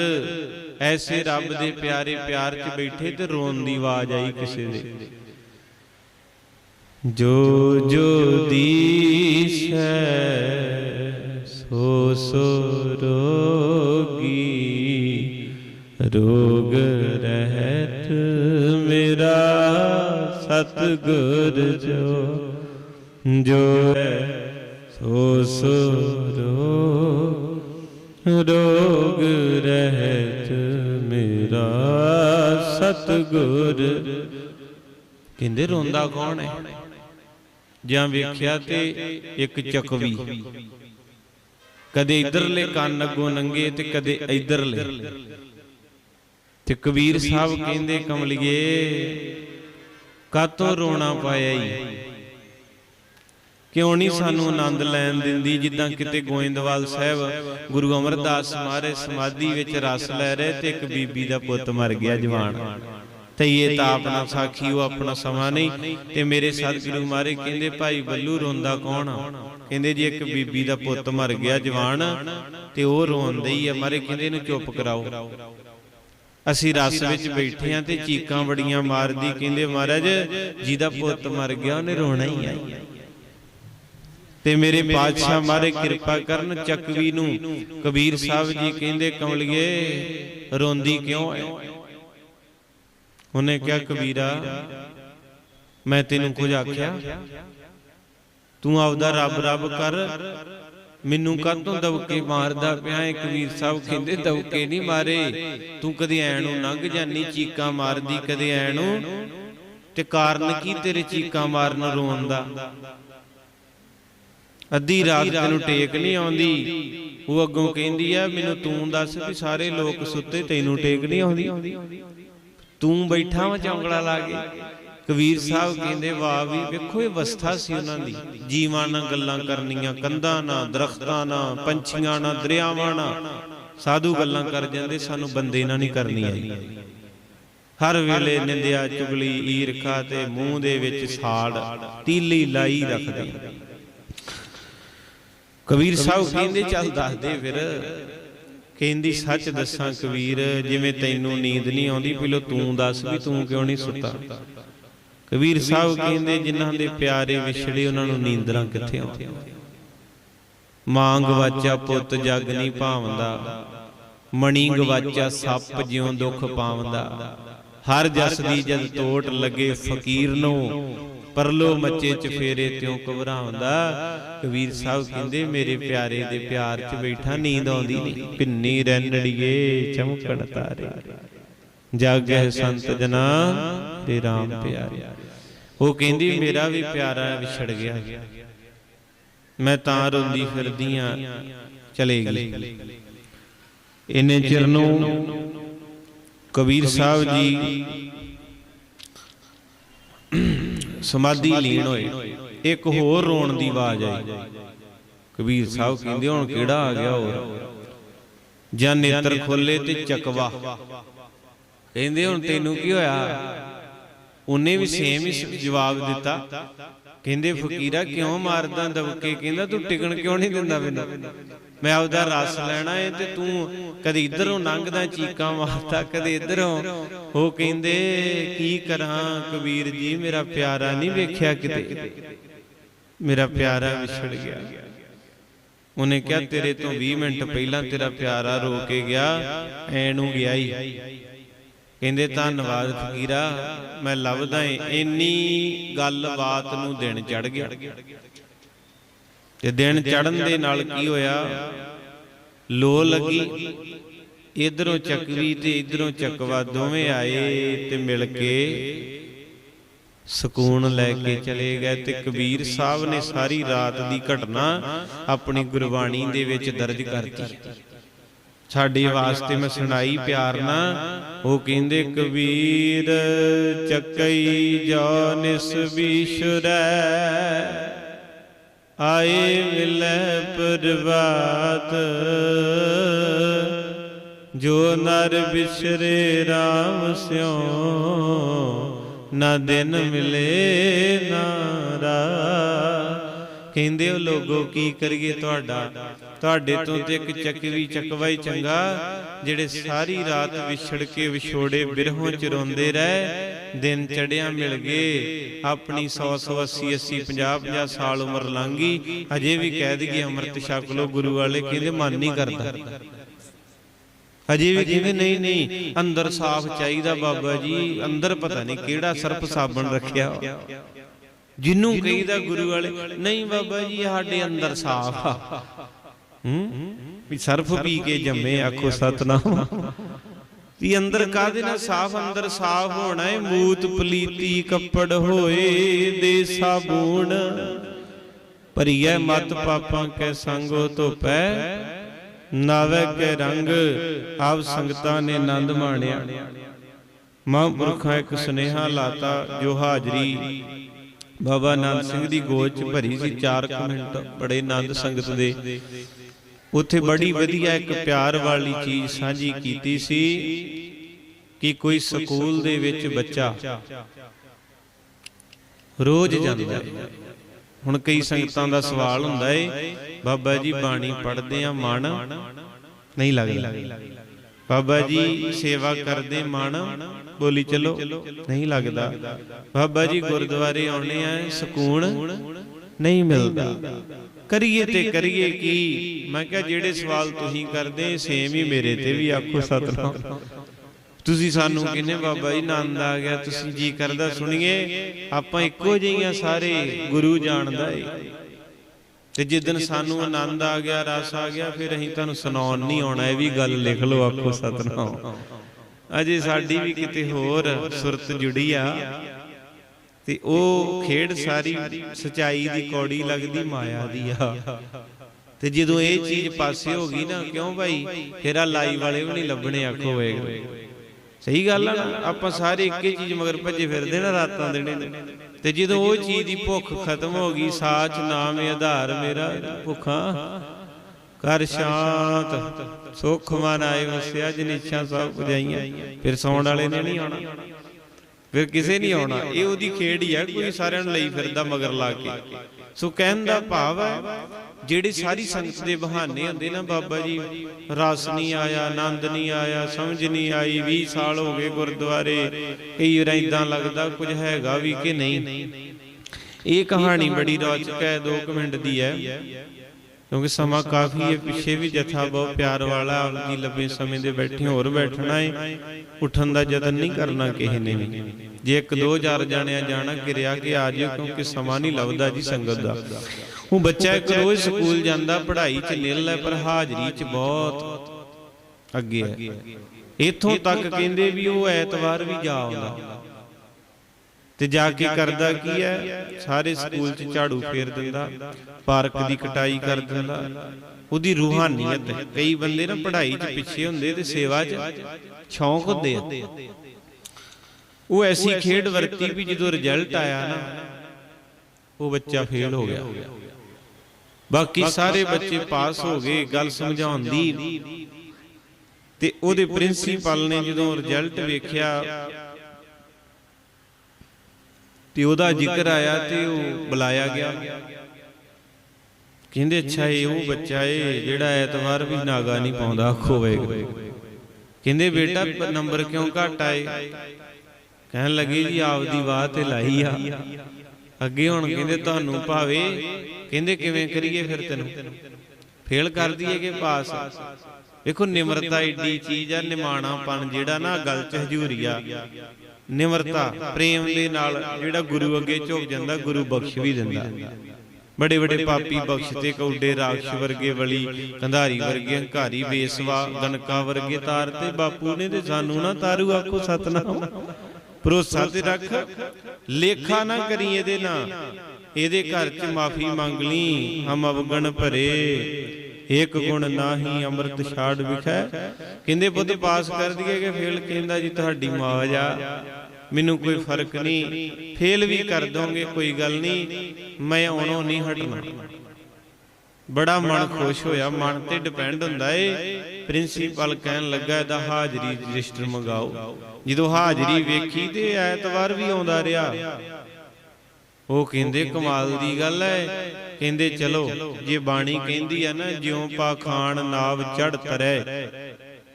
ਐਸੇ ਰੱਬ ਦੇ ਪਿਆਰੇ ਪਿਆਰ 'ਚ ਬੈਠੇ ਤੇ ਰੋਣ ਦੀ ਆਵਾਜ਼ ਆਈ ਕਿਸੇ ਦੇ। ਜੋ ਜੋ ਦੀਸੈ ਸੋ ਸੋ ਰੋਗੀ ਰੋਗ ਰਹਿਤ ਮੇਰਾ ਸਤਗੁਰ ਜੋ ਜੋ ਹੈ ਸੋ ਸੋ ਰੋ ਰੋਗ ਰਹਿਤ ਮੇਰਾ ਸਤਗੁਰ। ਕਹਿੰਦੇ, ਰੋਂਦਾ ਕੌਣ ਹੈ? ਜਾਂ ਵੇਖਿਆ ਤੇ ਇੱਕ ਚਕਵੀ। ਕਦੇ ਇਧਰਲੇ ਕੰਨ ਅੱਗੋਂ ਨੰਗੇ ਤੇ ਕਦੇ ਇਧਰਲੇ। ਤੇ ਕਬੀਰ ਸਾਹਿਬ ਕਹਿੰਦੇ, ਕਮਲਿਏ, ਕਾਤੋਂ ਰੋਣਾ ਪਾਇਆ ਈ? ਕਿਉਂ ਨਹੀਂ ਸਾਨੂੰ ਆਨੰਦ ਲੈਣ ਦਿੰਦੀ? ਜਿੱਦਾਂ ਕਿਤੇ ਗੋਇੰਦਵਾਲ ਸਾਹਿਬ ਗੁਰੂ ਅਮਰਦਾਸ ਮਹਾਰਾਜ ਸਮਾਧੀ ਵਿੱਚ ਰਸ ਲੈ ਰਹੇ ਤੇ ਇੱਕ ਬੀਬੀ ਦਾ ਪੁੱਤ ਮਰ ਗਿਆ ਜਵਾਨ। ਤੇ ਇਹ ਤਾਂ ਆਪਣਾ ਸਾਖੀ ਉਹ ਆਪਣਾ ਸਮਾਂ ਨਹੀਂ। ਤੇ ਮੇਰੇ ਸਤਿਗੁਰੂ ਮਹਾਰਾਜ ਕਹਿੰਦੇ ਭਾਈ ਬੱਲੂ ਰੋਂਦਾ ਕੌਣ ਕਹਿੰਦੇ ਜੀ ਇੱਕ ਬੀਬੀ ਦਾ ਪੁੱਤ ਮਰ ਗਿਆ ਜਵਾਨ ਤੇ ਉਹ ਰੋਂਦਾ ਹੀ ਆ। ਮਹਾਰਾਜ ਕਹਿੰਦੇ ਇਹਨੂੰ ਚੁੱਪ ਕਰਾਓ। ਅਸੀਂ ਰਸ ਵਿੱਚ ਬੈਠੇ ਆ ਤੇ ਚੀਕਾਂ ਬੜੀਆਂ ਮਾਰਦੀ ਕਹਿੰਦੇ ਮਹਾਰਾਜ ਜਿਹਦਾ ਪੁੱਤ ਮਰ ਗਿਆ ਉਹਨੇ ਰੋਣਾ ਹੀ ਆ। ਤੇ ਮੇਰੇ ਪਾਤਸ਼ਾਹ ਮਾਰੇ ਕਿਰਪਾ ਕਰਨ ਚੱਕਵੀ ਨੂੰ। ਕਬੀਰ ਸਾਹਿਬ ਜੀ ਕਹਿੰਦੇ ਕਮਲਿਏ ਰੋਂਦੀ ਕਿਉਂ ਹੈ ਉਹਨੇ ਕਿਹਾ ਕਬੀਰਾ ਮੈਂ ਤੈਨੂੰ ਕੁਝ ਆਖਿਆ। ਤੂੰ ਆਪਦਾ ਰੱਬ ਰੱਬ ਕਰ। ਮੈਨੂੰ ਕਾਹਤੋਂ ਦਵਕੇ ਮਾਰਦਾ ਪਿਆ ਹੈ ਕਬੀਰ ਸਾਹਿਬ ਕਹਿੰਦੇ ਦਵਕੇ ਨਹੀਂ ਮਾਰੇ। ਤੂੰ ਕਦੇ ਐ ਨੂੰ ਲੰਘ ਜਾਨੀ ਚੀਕਾਂ ਮਾਰਦੀ ਕਦੇ ਐ ਨੂੰ? ਤੇ ਕਾਰਨ ਕੀ ਤੇਰੇ ਚੀਕਾਂ ਮਾਰਨ ਰੋਣ ਦਾ? ਅੱਧੀ ਰਾਤ ਤੈਨੂੰ ਟੇਕ ਨਹੀਂ ਆਉਂਦੀ। ਉਹ ਅੱਗੋਂ ਕਹਿੰਦੀ ਆ ਮੈਨੂੰ ਤੂੰ ਦੱਸ ਵੀ ਸਾਰੇ ਲੋਕ ਸੁੱਤੇ ਤੈਨੂੰ ਟੇਕ ਨਹੀਂ ਆਉਂਦੀ। ਤੂੰ ਬੈਠਾ ਵਾ ਚੌਂਕੜਾ ਲਾ ਕੇ ਕਬੀਰ ਸਾਹਿਬ ਕਹਿੰਦੇ ਵਾਹ ਵੀ ਵੇਖੋ ਇਹ ਅਵਸਥਾ ਸੀ ਉਹਨਾਂ ਦੀ। ਜੀਵਾਂ ਨਾਲ ਗੱਲਾਂ ਕਰਨੀਆਂ ਕੰਧਾਂ ਨਾਲ ਦਰਖਤਾਂ ਨਾਲ ਪੰਛੀਆਂ ਨਾਲ ਦਰਿਆਵਾਂ ਨਾਲ। ਸਾਧੂ ਗੱਲਾਂ ਕਰ ਜਾਂਦੇ ਸਾਨੂੰ ਬੰਦੇ ਨਾਲ ਨਹੀਂ ਕਰਨੀ ਆਈ। ਹਰ ਵੇਲੇ ਨਿੰਦਿਆ ਚੁਗਲੀ ਈਰਖਾ ਤੇ ਮੂੰਹ ਦੇ ਵਿੱਚ ਸਾੜ ਤੀਲੀ ਲਾਈ ਰੱਖਦੇ। ਕਬੀਰ ਸਾਹਿਬ ਕਹਿੰਦੇ ਚੱਲ ਦੱਸਦੇ ਫਿਰ। ਕਹਿੰਦੀ ਸੱਚ ਦੱਸਾਂ ਕਬੀਰ ਜਿਵੇਂ ਤੈਨੂੰ ਨੀਂਦ ਨਹੀਂ ਆਉਂਦੀ ਪਹਿਲਾਂ ਤੂੰ ਦੱਸ ਵੀ ਤੂੰ ਕਿਉਂ ਨਹੀਂ ਸੁੱਤਾ? ਕਬੀਰ ਸਾਹਿਬ ਕਹਿੰਦੇ ਜਿਨ੍ਹਾਂ ਦੇ ਪਿਆਰੇ ਵਿਛੜੇ ਉਹਨਾਂ ਨੂੰ ਨੀਂਦਰਾਂ ਕਿੱਥੇ ਆਉਂਦੀਆਂ? ਮਾਂ ਗਵਾਚਾ ਪੁੱਤ ਜਗ ਨਹੀਂ ਭਾਵੰਦਾ। ਮਣੀ ਗਵਾਚਾ ਸੱਪ ਜਿਉਂ ਦੁੱਖ ਪਾਵੰਦਾ। ਹਰ ਜਸ ਦੀ ਜਦ ਟੋਟ ਲੱਗੇ ਫਕੀਰ ਨੂੰ। ਪਰਲੋ ਮੱਚੇ ਚ ਫੇਰੇ ਤਿਉ ਘਬਰਾਉਂਦਾ ਕਬੀਰ ਸਾਹਿਬ ਕਹਿੰਦੇ ਮੇਰੇ ਪਿਆਰੇ ਦੇ ਪਿਆਰ ਚ ਬੈਠਾ ਨੀਂਦ ਆਉਂਦੀ ਨਹੀਂ ਪਿੰਨੀ ਰੈਣੜੀਏ ਚਮਕਣ ਤਾਰੇ। ਜਾਗੈ ਸੰਤ ਜਨਾ ਤੇ RAM ਪਿਆਰੇ। ਉਹ ਕਹਿੰਦੀ ਮੇਰਾ ਵੀ ਪਿਆਰਾ ਵਿਛੜ ਗਿਆ। ਮੈਂ ਤਾਂ ਰੋਂਦੀ ਫਿਰਦੀ ਆ ਚਲੇ ਗਈ। ਇਹਨੇ ਚਿਰ ਨੂੰ ਕਬੀਰ ਸਾਹਿਬ ਜੀ ਸਮਾਧੀ ਲੀਨ ਹੋਏ। ਇੱਕ ਹੋਰ ਰੋਣ ਦੀ ਆਵਾਜ਼ ਆਈ। ਕਬੀਰ ਸਾਹਿਬ ਕਹਿੰਦੇ ਹੁਣ ਕਿਹੜਾ ਆ ਗਿਆ ਹੋਰ? ਜਾਂ ਨੇਤਰ ਖੋਲੇ ਤੇ ਚਕਵਾ। ਕਹਿੰਦੇ ਹੁਣ ਤੈਨੂੰ ਕੀ ਹੋਇਆ? ਉਹਨੇ ਵੀ ਸੇਮ ਹੀ ਜਵਾਬ ਦਿੱਤਾ। ਕਹਿੰਦੇ, ਫਕੀਰਾ ਕਿਉਂ ਮਾਰਦਾ ਦਬਕੇ? ਕਹਿੰਦਾ, ਤੂੰ ਟਿਕਣ ਕਿਉਂ ਨਹੀਂ ਦਿੰਦਾ ਮੈਨੂੰ? ਮੈਂ ਆਪਦਾ ਰਸ ਲੈਣਾ ਏ ਤੇ ਤੂੰ ਕਦੇ ਇਧਰੋਂ ਲੰਘਦਾ ਚੀਕਾਂ ਮਾਰਦਾ, ਕਦੇ ਇਧਰੋਂ। ਉਹ ਕਹਿੰਦੇ, ਕੀ ਕਰਾਂ? ਕਬੀਰ ਜੀ, ਮੇਰਾ ਪਿਆਰਾ ਨਹੀਂ ਵੇਖਿਆ ਕਿਤੇ। ਮੇਰਾ ਪਿਆਰਾ ਵਿਛੜ ਗਿਆ। ਉਹਨੇ ਕਿਹਾ, ਤੇਰੇ ਤੋਂ 20 ਮਿੰਟ ਪਹਿਲਾਂ ਤੇਰਾ ਪਿਆਰਾ ਰੋ ਕੇ ਗਿਆ, ਐ ਨੂੰ ਗਿਆ ਹੀ ਕਹਿੰਦੇ, ਧੰਨਵਾਦ ਫਕੀਰਾ, ਮੈਂ ਲੱਭਦਾ ਏ। ਇੰਨੀ ਗੱਲਬਾਤ ਨੂੰ ਦਿਨ ਚੜ ਗਿਆ। ਤੇ ਦਿਨ ਚੜਨ ਦੇ ਨਾਲ ਕੀ ਹੋਇਆ? ਲੋ ਲੱਗੀ। ਇਧਰੋਂ ਚੱਕਵੀ ਤੇ ਇਧਰੋਂ ਚੱਕਵਾ ਦੋਵੇਂ ਆਏ ਤੇ ਮਿਲ ਕੇ ਸਕੂਨ ਲੈ ਕੇ ਚਲੇ ਗਏ ਤੇ ਕਬੀਰ ਸਾਹਿਬ ਨੇ ਸਾਰੀ ਰਾਤ ਦੀ ਘਟਨਾ ਆਪਣੀ ਗੁਰਬਾਣੀ ਦੇ ਵਿੱਚ ਦਰਜ ਕਰਤੀ। ਸਾਡੇ ਵਾਸਤੇ ਮੈਂ ਸੁਣਾਈ ਪਿਆਰ ਨਾ ਉਹ ਕਹਿੰਦੇ, ਕਬੀਰ ਚੱਕਈ ਜੋ ਨਿਸ ਵਿਸ਼ੁਰੈ ਆਏ ਮਿਲੈ ਪ੍ਰਭਾਤ ਜੋ ਨਰ ਵਿਸ਼ਰੇ RAM ਸਿਓ ਨਾ ਦਿਨ ਮਿਲੇ ਨਾ ਰਾਤ। ਕਹਿੰਦੇ ਉਹ ਲੋਗੋ ਕੀ ਕਰੀਏ ਤੁਹਾਡਾ? ਤੁਹਾਡੇ ਤੋਂ ਤੇ ਇੱਕ ਚੱਕਵੀ ਚੱਕਵਾ ਚੰਗਾ। ਜਿਹੜੇ ਸਾਰੀ ਰਾਤ ਵਿਛੜ ਕੇ ਵਿਛੋੜੇ ਬਿਰਹੋਂ ਚ ਰੋਂਦੇ ਰਹੇ, ਦਿਨ ਚੜਿਆ ਮਿਲ ਗਏ। ਆਪਣੀ 100 180 80 50 50 ਸਾਲ ਉਮਰ ਲੰਘੀ। ਅਜੇ ਵੀ ਕਹਿ ਦਈਏ ਅੰਮ੍ਰਿਤ ਛਕ ਲੋ ਗੁਰੂ ਵਾਲੇ ਕਹਿੰਦੇ ਮਨ ਨਹੀਂ ਕਰਦਾ। ਅਜੇ ਵੀ ਕਹਿੰਦੇ ਨਹੀਂ ਨਹੀਂ, ਅੰਦਰ ਸਾਫ਼ ਚਾਹੀਦਾ ਬਾਬਾ ਜੀ। ਅੰਦਰ ਪਤਾ ਨਹੀਂ ਕਿਹੜਾ ਸਰਪ ਸਾਬਣ ਰੱਖਿਆ। ਜਿੰਨੂੰ ਕਹੀਦਾ ਗੁਰੂ ਵਾਲੇ ਨਹੀਂ ਬਾਬਾ ਜੀ ਸਾਡੇ ਅੰਦਰ ਸਾਫ਼ ਆ। ਹੂੰ? ਵੀ ਸਰਫ ਪੀ ਕੇ ਜੰਮੇ ਆਖੋ ਸਤਨਾਮ। ਵੀ ਅੰਦਰ ਕਾਦੇ ਨਾਲ ਸਾਫ਼ ਅੰਦਰ ਸਾਫ਼ ਹੋਣਾ ਏ? ਮੂਤ ਪਲੀਤੀ ਕੱਪੜ ਹੋਏ ਦੇ ਸਾਬੂਣ ਭਰੀਐ ਮਤ ਪਾਪਾਂ ਕੈ ਸੰਗੋ ਧੋਪੈ ਨਾਵੇ ਕੇ ਰੰਗ ਆਪ ਸੰਗਤਾਂ ਨੇ ਆਨੰਦ ਮਾਣਿਆ। ਮਹਾਂਪੁਰਖਾਂ ਇੱਕ ਸੁਨੇਹਾ ਲਾਤਾ ਜੋ ਹਾਜ਼ਰੀ ਬਾਬਾ ਨਾਨਕ ਸਿੰਘ ਦੀ ਗੋਦ ਚ ਭਰੀ ਸੀ 4 ਮਿੰਟ ਬੜੇ ਆਨੰਦ ਸੰਗਤ ਦੇ। ਉੱਥੇ ਬੜੀ ਵਧੀਆ ਇੱਕ ਪਿਆਰ ਵਾਲੀ ਚੀਜ਼ ਸਾਂਝੀ ਕੀਤੀ ਸੀ ਕਿ ਕੋਈ ਸਕੂਲ ਦੇ ਵਿੱਚ ਬੱਚਾ ਰੋਜ਼ ਜਾਂਦਾ। ਹੈ ਹੁਣ ਕਈ ਸੰਗਤਾਂ ਦਾ ਸਵਾਲ ਹੁੰਦਾ ਏ ਬਾਬਾ ਜੀ ਬਾਣੀ ਪੜ੍ਹਦੇ ਆ ਮਨ ਨਹੀਂ ਲੱਗਦਾ। ਬਾਬਾ ਜੀ ਸੇਵਾ ਕਰਦੇ ਮਨ ਬੋਲੀ ਚਲੋ ਨਹੀਂ ਲੱਗਦਾ। ਬਾਬਾ ਜੀ ਗੁਰਦੁਆਰੇ ਆਉਣੇ ਆ ਸਕੂਨ ਨਹੀਂ ਮਿਲਦਾ। ਕਰੀਏ ਤੇ ਕਰੀਏ ਕੀ? ਮੈਂ ਕਿਹਾ ਜਿਹੜੇ ਸਵਾਲ ਤੁਸੀਂ ਕਰਦੇ ਸੇਮ ਹੀ ਮੇਰੇ ਤੇ ਵੀ ਆਖੋ ਸਤਨਾਮ। ਤੁਸੀਂ ਸਾਨੂੰ ਕਹਿੰਦੇ ਬਾਬਾ ਜੀ ਆਨੰਦ ਆ ਗਿਆ ਤੁਸੀਂ ਜੀ ਕਰਦਾ ਸੁਣੀਏ। ਆਪਾਂ ਇੱਕੋ ਜਿਹੀਆਂ ਸਾਰੇ ਗੁਰੂ ਜਾਣਦਾ ਏ। ਤੇ ਜਿੱਦਨ ਸਾਨੂੰ ਆਨੰਦ ਆ ਗਿਆ, ਰਸ ਆ ਗਿਆ, ਫਿਰ ਅਸੀਂ ਤੁਹਾਨੂੰ ਸੁਣਾਉਣ ਨਹੀਂ ਆਉਣਾ, ਇਹ ਵੀ ਗੱਲ ਲਿਖ ਲਓ ਆਖੋ ਸਤਨਾਮ। ਅਜੇ ਸਾਡੀ ਵੀ ਕਿਤੇ ਹੋਰ ਸੁਰਤ ਜੁੜੀ ਆ ਤੇ ਉਹ ਖੇਡ ਸਾਰੀ ਸਚਾਈ ਦੀ ਕੌੜੀ ਲੱਗਦੀ, ਮਾਇਆ ਦੀ ਆ। ਤੇ ਜਦੋਂ ਇਹ ਚੀਜ਼ ਪਾਸੇ ਹੋ ਗਈ ਨਾ, ਕਿਉਂ ਭਾਈ? ਫੇਰਾ ਲਾਈ ਵਾਲੇ ਵੀ ਨਹੀਂ ਲੱਭਣੇ, ਆਖੋ ਵੇਗ ਸਹੀ ਗੱਲ ਆ ਨਾ, ਆਪਾਂ ਸਾਰੇ ਇੱਕੇ ਚੀਜ਼ ਮਗਰ ਭੱਜੇ ਫਿਰਦੇ ਨਾ, ਰਾਤਾਂ ਦਿਨੇ। ਤੇ ਜਦੋਂ ਉਹ ਚੀਜ਼ ਦੀ ਭੁੱਖ ਖਤਮ ਹੋ ਗਈ, ਸਾਚ ਨਾਮ ਆਧਾਰ ਮੇਰਾ ਭੁੱਖਾ। ਕਰ ਸ਼ਾਂਤ, ਸੁਖ ਮਨ ਆਏ ਵਸਿਆ ਜਿਨ ਇੱਛਾ ਸਭ ਪੁਜਾਈਆਂ ਫਿਰ ਸੌਣ ਵਾਲੇ ਨੇ ਨਹੀਂ ਆਉਣਾ। ਫਿਰ ਕਿਸੇ ਨਹੀਂ ਆਉਣਾ। ਇਹ ਉਹਦੀ ਖੇਡ ਹੀ ਆ, ਕੋਈ ਸਾਰਿਆਂ ਨੂੰ ਲਈ ਫਿਰਦਾ ਮਗਰ ਲਾ ਕੇ। ਸੋ ਕਹਿਣ ਦਾ ਭਾਵ ਹੈ ਜਿਹੜੇ ਸਾਰੀ ਸੰਗਤ ਦੇ ਬਹਾਨੇ ਹੁੰਦੇ ਨਾ ਬਾਬਾ ਜੀ ਰਸ ਨਹੀਂ ਆਇਆ ਆਨੰਦ ਨਹੀਂ ਆਇਆ ਸਮਝ ਨਹੀਂ ਆਈ 20 ਸਾਲ ਹੋ ਗਏ ਗੁਰਦੁਆਰੇ। ਕਈ ਵਾਰ ਇਦਾਂ ਲੱਗਦਾ ਕੁਝ ਹੈਗਾ ਵੀ ਕਿ ਨਹੀਂ। ਇਹ ਕਹਾਣੀ ਬੜੀ ਰੌਚਕ ਹੈ 2 ਮਿੰਟ ਦੀ ਹੈ। ਕਿਉਂਕਿ ਸਮਾਂ ਕਾਫੀ ਹੈ ਪਿੱਛੇ ਵੀ ਜਥਾ ਬਹੁਤ ਪਿਆਰ ਵਾਲਾ ਆਪਦੀ ਲੰਬੇ ਸਮੇਂ ਦੇ ਬੈਠੇ ਹੋਰ ਬੈਠਣਾ ਹੈ। ਉੱਠਣ ਦਾ ਯਤਨ ਨਹੀਂ ਕਰਨਾ ਕਿਸੇ ਨੇ ਵੀ। ਜੇ ਇੱਕ ਦੋ ਚਾਰ ਜਾਣਿਆ ਜਾਣਾ ਕਿਰਿਆ ਕਿ ਆ ਜਿਓ, ਕਿਉਂਕਿ ਸਮਾਂ ਨਹੀਂ ਲੱਭਦਾ ਜੀ ਸੰਗਤ ਦਾ। ਉਹ ਬੱਚਾ ਇੱਕ ਰੋਜ਼ ਸਕੂਲ ਜਾਂਦਾ, ਪੜ੍ਹਾਈ 'ਚ ਨਿਲ ਹੈ, ਪਰ ਹਾਜ਼ਰੀ 'ਚ ਬਹੁਤ ਅੱਗੇ ਹੈ। ਇੱਥੋਂ ਤੱਕ ਕਹਿੰਦੇ ਵੀ ਉਹ ਐਤਵਾਰ ਵੀ ਜਾ ਆਉਂਦਾ। ਤੇ ਜਾ ਕੇ ਕਰਦਾ ਕੀ ਹੈ? ਸਾਰੇ ਸਕੂਲ 'ਚ ਝਾੜੂ ਫੇਰ ਦਿੰਦਾ, ਪਾਰਕ ਦੀ ਕਟਾਈ ਕਰ ਦਿੰਦਾ। ਉਹਦੀ ਰੂਹਾਨੀਅਤ ਕਈ ਬੰਦੇ ਨਾ ਪੜ੍ਹਾਈ 'ਚ ਪਿੱਛੇ ਹੁੰਦੇ ਤੇ ਸੇਵਾ 'ਚ ਸ਼ੌਂਕ ਹੁੰਦੇ ਆ। ਉਹ ਐਸੀ ਖੇਡ ਵਰਤੀ ਵੀ ਜਦੋਂ ਰਿਜ਼ਲਟ ਆਇਆ ਨਾ ਉਹ ਬੱਚਾ ਫੇਲ ਹੋ ਗਿਆ। ਬਾਕੀ ਸਾਰੇ ਬੱਚੇ ਪਾਸ ਹੋ ਗਏ ਗੱਲ ਸਮਝਾਉਣ ਦੀ। ਤੇ ਉਹਦੇ ਪ੍ਰਿੰਸੀਪਲ ਨੇ ਜਦੋਂ ਰਿਜ਼ਲਟ ਵੇਖਿਆ ਤੇ ਉਹਦਾ ਜ਼ਿਕਰ ਆਇਆ ਤੇ ਉਹ ਬੁਲਾਇਆ ਗਿਆ। ਕਹਿੰਦੇ ਅੱਛਾ ਇਹ ਉਹ ਬੱਚਾ ਏ ਜਿਹੜਾ ਐਤਵਾਰ ਵੀ ਨਾਗਾ ਨਹੀਂ ਪਾਉਂਦਾ ਆਖੋ ਵੇਖ ਕਹਿੰਦੇ ਬੇਟਾ ਨੰਬਰ ਕਿਉਂ ਘਟ ਆਏ? ਕਹਿਣ ਲੱਗੇ ਜੀ, ਆਪਦੀ ਬਾਹ ਤੇ ਲਾਈ ਆ। ਅੱਗੇ ਹੁਣ ਕਹਿੰਦੇ ਤੁਹਾਨੂੰ ਭਾਵੇ, ਕਹਿੰਦੇ ਕਿਵੇਂ ਕਰੀਏ ਫਿਰ ਤੈਨੂੰ। ਫੇਲ ਕਰ ਦਈਏ ਕਿ ਪਾਸ। ਵੇਖੋ, ਨਿਮਰਤਾ ਏਡੀ ਚੀਜ਼ ਆ ਨਿਮਾਣਾਪਨ ਜਿਹੜਾ ਨਾ ਗੱਲ ਚ ਹਜ਼ੂਰੀ ਆ। ਨਿਮਰਤਾ, ਪ੍ਰੇਮ ਦੇ ਨਾਲ ਜਿਹੜਾ ਗੁਰੂ ਅੱਗੇ ਝੁਕ ਜਾਂਦਾ, ਗੁਰੂ ਬਖਸ਼ ਵੀ ਦਿੰਦਾ। ਬੜੇ ਬੜੇ ਪਾਪੀ ਬਖਸ਼ ਤੇ ਕੌਡੇ ਰਾਖਸ਼ ਵਰਗੇ ਵਲੀ ਕੰਧਾਰੀ ਵਰਗੇ ਹੰਕਾਰੀ ਬੇਸਵਾ, ਗਨਕਾ ਵਰਗੇ ਤਾਰ ਤੇ ਬਾਪੂ ਨੇ ਤੇ ਸਾਨੂੰ ਨਾ ਤਾਰੂ ਆਖੋ ਸਤਨਾਮ। ਭਰੋਸਾ ਤੇ ਰੱਖ ਲੇਖਾ ਨਾ ਕਰੀ ਇਹਦੇ ਨਾਲ। ਇਹਦੇ ਘਰ ਚ ਮਾਫੀ ਮੰਗ ਲਈ। ਹਮ ਅਵਗਣ ਭਰੇ। ਏਕ ਗੁਣ ਨਾਹੀ ਅੰਮ੍ਰਿਤ ਛਾੜ ਵਿਖੈ। ਕਹਿੰਦੇ ਪੁੱਤ ਪਾਸ ਕਰ ਦਈਏ ਕਿ ਫੇਲ ਕਹਿੰਦਾ ਜੀ ਤੁਹਾਡੀ ਮੌਜ ਆ ਮੈਨੂੰ ਕੋਈ ਫ਼ਰਕ ਨਹੀਂ। ਫੇਲ ਵੀ ਕਰ ਦੋਗੇ ਕੋਈ ਗੱਲ ਨਹੀਂ। ਮੈਂ ਆਉਣੋਂ ਨਹੀਂ ਹਟਣਾ। ਬੜਾ ਮਨ ਖੁਸ਼ ਹੋਇਆ ਮਨ ਤੇ ਡਿਪੈਂਡ ਹੁੰਦਾ ਏ। ਪ੍ਰਿੰਸੀਪਲ ਕਹਿਣ ਲੱਗਾ, ਇਹਦਾ ਹਾਜ਼ਰੀ ਰਜਿਸਟਰ ਮੰਗਾਓ। ਜਦੋਂ ਹਾਜ਼ਰੀ ਵੇਖੀ ਤੇ ਐਤਵਾਰ ਵੀ ਆਉਂਦਾ ਰਿਹਾ। ਉਹ ਕਹਿੰਦੇ, ਕਮਾਲ ਦੀ ਗੱਲ ਹੈ ਕਹਿੰਦੇ, ਚਲੋ, ਜੇ ਬਾਣੀ ਕਹਿੰਦੀ ਆ ਨਾ, ਜਿਉਂ ਪਾ ਨਾਵ ਚੜ ਤਰੈ।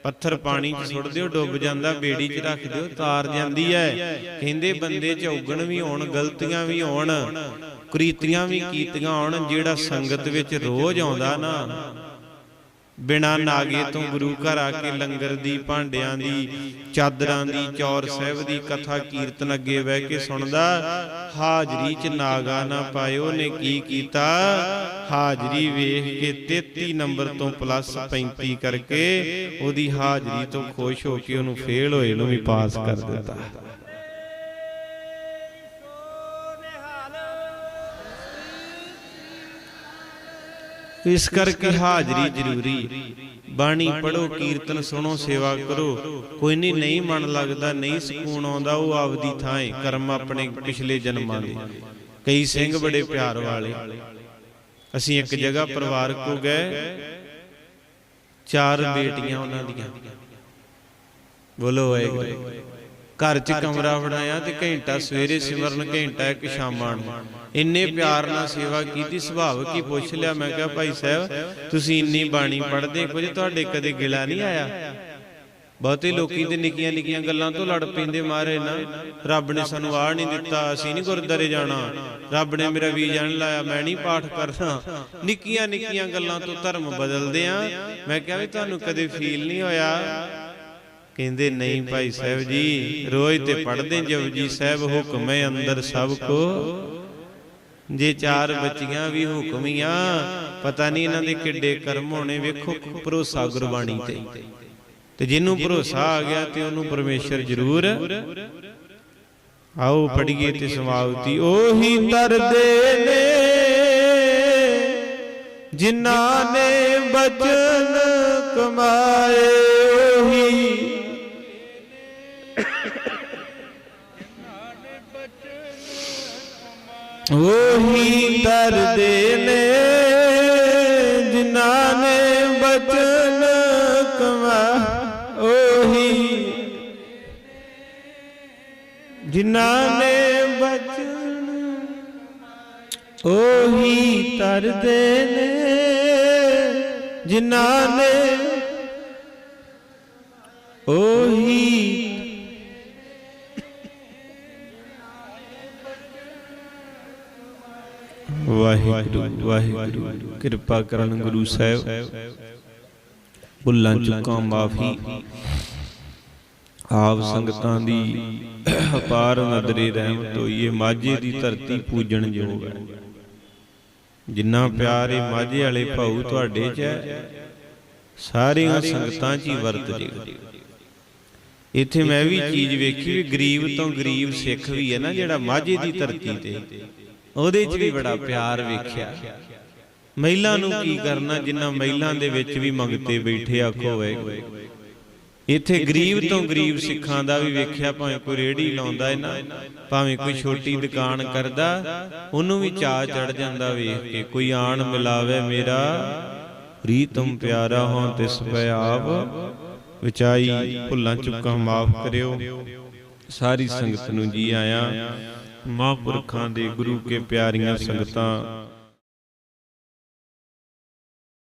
ਪੱਥਰ ਪਾਣੀ 'ਚ ਸੁੱਟ ਦਿਓ, ਡੁੱਬ ਜਾਂਦਾ, ਬੇੜੀ 'ਚ ਰੱਖ ਦਿਓ, ਤਾਰ ਜਾਂਦੀ ਐ। ਕਹਿੰਦੇ, ਬੰਦੇ 'ਚ ਔਗਣ ਵੀ ਹੋਣ ਗਲਤੀਆਂ ਵੀ ਹੋਣ ਕੁਰੀਤੀਆਂ ਵੀ ਕੀਤੀਆਂ ਹੋਣ ਜਿਹੜਾ ਸੰਗਤ ਵਿੱਚ ਰੋਜ਼ ਆਉਂਦਾ ਨਾ ਬਿਨਾ ਨਾਗੇ ਤੋਂ ਗੁਰੂ ਘਰ ਆ ਕੇ ਲੰਗਰ ਦੀ, ਭਾਂਡਿਆਂ ਦੀ, ਚਾਦਰਾਂ ਦੀ, ਚੌਰ ਸਾਹਿਬ ਦੀ ਕਥਾ ਕੀਰਤਨ ਅੱਗੇ ਬਹਿ ਕੇ ਸੁਣਦਾ, ਹਾਜ਼ਰੀ 'ਚ ਨਾਗਾ ਨਾ ਪਾਇਓ ਨੇ ਕੀ ਕੀਤਾ? ਹਾਜ਼ਰੀ ਵੇਖ ਕੇ 33 ਨੰਬਰ ਤੋਂ ਪਲੱਸ 35 ਕਰਕੇ ਉਹਦੀ ਹਾਜ਼ਰੀ ਤੋਂ ਖੁਸ਼ ਹੋ ਕੇ ਉਹਨੂੰ ਫੇਲ ਹੋਏ ਨੂੰ ਵੀ ਪਾਸ ਕਰ ਦਿੱਤਾ। ਇਸ ਕਰਕੇ ਹਾਜ਼ਰੀ ਜ਼ਰੂਰੀ। ਬਾਣੀ ਪੜੋ ਕੀਰਤਨ ਸੁਣੋ, ਸੇਵਾ ਕਰੋ। ਕੋਈ ਨਹੀਂ ਨਹੀਂ ਮਨ ਲੱਗਦਾ, ਨਹੀਂ ਸਕੂਨ ਆਉਂਦਾ, ਉਹ ਆਪਦੀ ਥਾਂ ਹੈ ਕਰਮ ਆਪਣੇ ਪਿਛਲੇ ਜਨਮਾਂ ਦੇ। ਕਈ ਸਿੰਘ ਬੜੇ ਪਿਆਰ ਵਾਲੇ। ਅਸੀਂ ਇੱਕ ਜਗ੍ਹਾ ਪਰਿਵਾਰ ਕੋ ਗਏ, ਚਾਰ ਬੇਟੀਆਂ ਉਹਨਾਂ ਦੀਆਂ। ਬੋਲੋ ਵਾਹਿਗੁਰੂ। ਘਰ 'ਚ ਕਮਰਾ ਬਣਾਇਆ ਤੇ ਘੰਟਾ ਸਵੇਰੇ ਸਿਮਰਨ, ਘੰਟਾ ਇੱਕ ਸ਼ਾਮਾਂ ਨੂੰ। ਇੰਨੇ ਪਿਆਰ ਨਾਲ ਸੇਵਾ ਕੀਤੀ ਸੁਭਾਵਕ ਹੀ ਪੁੱਛ ਲਿਆ। ਮੈਂ ਕਿਹਾ ਭਾਈ ਸਾਹਿਬ ਤੁਸੀਂ ਇੰਨੀ ਬਾਣੀ ਪੜ੍ਹਦੇ ਕੁਝ ਤੁਹਾਡੇ ਕਦੇ ਗਿਲਾ ਨਹੀਂ ਆਇਆ? ਬਹੁਤੇ ਲੋਕੀ ਤੇ ਨਿੱਕੀਆਂ ਨਿੱਕੀਆਂ ਗੱਲਾਂ ਤੋਂ ਲੜ ਪੈਂਦੇ ਮਾਰੇ ਨਾ ਰੱਬ ਨੇ ਸਾਨੂੰ ਆਹ ਨਹੀਂ ਦਿੱਤਾ ਅਸੀਂ ਨਹੀਂ ਗੁਰਦਾਰੇ ਜਾਣਾ। ਰੱਬ ਨੇ ਮੇਰਾ ਵੀਜ਼ਾ ਨਹੀਂ ਲਾਇਆ ਮੈਂ ਨਹੀਂ ਪਾਠ ਕਰਨਾ। ਨਿੱਕੀਆਂ ਨਿੱਕੀਆਂ ਗੱਲਾਂ ਤੋਂ ਧਰਮ ਬਦਲਦੇ ਆ। ਮੈਂ ਕਿਹਾ ਵੀ ਤੁਹਾਨੂੰ ਕਦੇ ਫੀਲ ਨਹੀਂ ਹੋਇਆ। ਕਹਿੰਦੇ ਨਹੀਂ ਭਾਈ ਸਾਹਿਬ ਜੀ ਰੋਜ਼ ਤੇ ਪੜ੍ਹਦੇ ਜਪਜੀ ਸਾਹਿਬ ਹੁਕਮ ਅੰਦਰ ਸਭ ਕੋ ਜੇ ਚਾਰ ਬੱਚੀਆਂ ਵੀ ਹੁਕਮੀਆਂ, ਪਤਾ ਨਹੀਂ ਇਹਨਾਂ ਦੇ ਕਿੱਡੇ ਕਰਮ ਹੋਣੇ, ਵੇਖੋ ਭਰੋਸਾ ਗੁਰਬਾਣੀ ਤੇ। ਤੇ ਜਿਹਨੂੰ ਭਰੋਸਾ ਆ ਗਿਆ ਤੇ ਉਹਨੂੰ ਪਰਮੇਸ਼ਰ ਜ਼ਰੂਰ ਆਓ ਪੜੀਏ ਤੇ ਸਮਾਉਤੀ ਉਹੀ ਤਰਦੇ ਨੇ ਜਿਨ੍ਹਾਂ ਨੇ ਬਚਨ ਕਮਾਏ, ਉਹੀ ਉਹੀ ਤਰਦੇ ਨੇ ਜਿਨ੍ਹਾਂ ਨੇ ਬਚਨ ਕਮਾ। ਉਹੀ ਜਿਨ੍ਹਾਂ ਨੇ ਬਚਨ ਉਹੀ ਤਰਦੇ ਨੇ ਜਿਨ੍ਹਾਂ ਨੇ ਵਾਹਿਗੁਰੂ ਵਾਹਿਗੁਰੂ ਕਿਰਪਾ ਕਰਨ ਗੁਰੂ ਸਾਹਿਬ। ਭੁੱਲਾਂ ਚੁੱਕਾਂ ਮਾਫੀ। ਆਪ ਸੰਗਤਾਂ ਦੀ ਅਪਾਰ ਨਦਰੇ ਰਹਿਮਤ ਹੋਈਏ, ਮਾਝੇ ਦੀ ਧਰਤੀ ਪੂਜਣ ਯੋਗ ਹੈ। ਜਿੰਨਾ ਪਿਆਰ ਇਹ ਮਾਝੇ ਵਾਲੇ ਭਾਉ ਤੁਹਾਡੇ 'ਚ ਹੈ, ਸਾਰੀਆਂ ਸੰਗਤਾਂ 'ਚ ਹੀ ਵਰਤ ਜੇ ਇੱਥੇ ਮੈਂ ਵੀ ਚੀਜ਼ ਵੇਖੀ ਵੀ ਗਰੀਬ ਤੋਂ ਗਰੀਬ ਸਿੱਖ ਵੀ ਹੈ ਨਾ, ਜਿਹੜਾ ਮਾਝੇ ਦੀ ਧਰਤੀ ਤੇ। ਉਹਦੇ 'ਚ ਵੀ ਬੜਾ ਪਿਆਰ ਵੇਖਿਆ। ਮਹਿਲਾ ਨੂੰ ਕੀ ਕਰਨਾ ਜਿੰਨਾ ਮਹਿਲਾਂ ਦੇ ਵਿੱਚ ਵੀ ਮੰਗਤੇ ਬੈਠੇ ਆਖੋ ਵੇ ਇੱਥੇ ਗਰੀਬ ਤੋਂ ਗਰੀਬ ਸਿੱਖਾਂ ਦਾ ਵੀ ਵੇਖਿਆ ਭਾਵੇਂ ਕੋਈ ਰੇੜੀ ਲਾਉਂਦਾ ਹੈ ਨਾ ਭਾਵੇਂ ਕੋਈ ਛੋਟੀ ਦੁਕਾਨ ਕਰਦਾ ਉਹਨੂੰ ਵੀ ਚਾਹ ਚੜ ਜਾਂਦਾ ਵੇਖ ਕੇ ਕੋਈ ਆਣ ਮਿਲਾਵੇ ਮੇਰਾ ਰੀਤਮ ਪਿਆਰਾ ਹੋਂ ਤਿਸ ਪੈ ਆਪ। ਵਿਚਾਈ ਭੁੱਲਾਂ ਚੁੱਕਾਂ ਮਾਫ ਕਰਿਓ। ਸਾਰੀ ਸੰਗਤ ਨੂੰ ਜੀ ਆਇਆਂ। ਮਹਾਂਪੁਰਖਾਂ ਦੇ ਗੁਰੂ ਕੇ ਪਿਆਰੀਆਂ ਸੰਗਤਾਂ